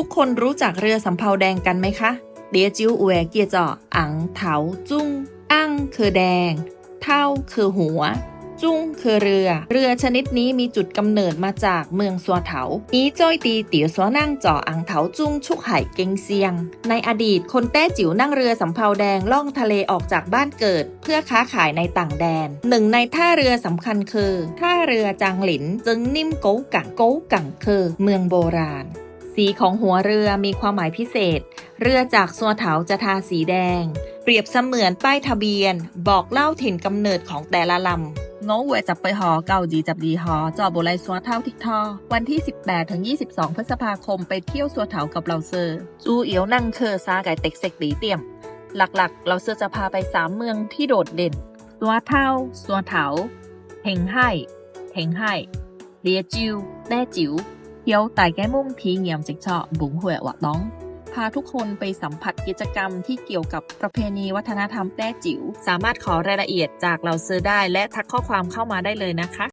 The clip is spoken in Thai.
ทุกคนรู้จักเรือสำเภาแดงกันไหมคะเดียจิวอวเกียจ่ออังเถาจุ้งอั้งคือแดง เท่าคือหัว จุ้งคือเรือ เรือชนิดนี้มีจุดกำเนิดมาจากเมืองสัวเถาอีจ้อยตีเตี๋ยวสัวนั่งจ่ออังเถาจุ้งชุกไห่เกงเซียง ในอดีตคนแต้จิ๋วนั่งเรือสำเภาแดงล่องทะเลออกจากบ้านเกิด เพื่อค้าขายในต่างแดน หนึ่งในท่าเรือสำคัญคือ ท่าเรือจางหลิน จึงนิ่มโก้กังโก้กังคือ เมืองโบราณ สีของหัวเรือมีความหมายพิเศษ เรือจากสัวเถาจะทาสีแดง เปรียบเสมือนป้ายทะเบียน บอกเล่าถิ่นกำเนิดของแต่ละลำโน้เวยจับไปหอเก่าจีจับดีหอจอโบไลสัวเท่าทิกทอ วันที่ 18 ถึง 22 พฤษภาคมไปเที่ยวสัวเถากับเราเซอร์จูเอียวนั่งเคอซาไก่เต็กเซกตีเตี่ยม หลักๆ เราเซอร์จะพาไปสามเมืองที่โดดเด่นสัวเท่าสัวเถาเฮงไห่เฮงไห่เลียจิวแต้จิ๋ว เที่ยวไต่แก้มุ่งทีเงียมจิกเฉาะบุ๋งหวยหวะน้อง พาทุกคนไปสัมผัสกิจกรรมที่เกี่ยวกับประเพณีวัฒนธรรมแต้จิ๋ว สามารถขอรายละเอียดจากเราซื้อได้และทักข้อความเข้ามาได้เลยนะคะ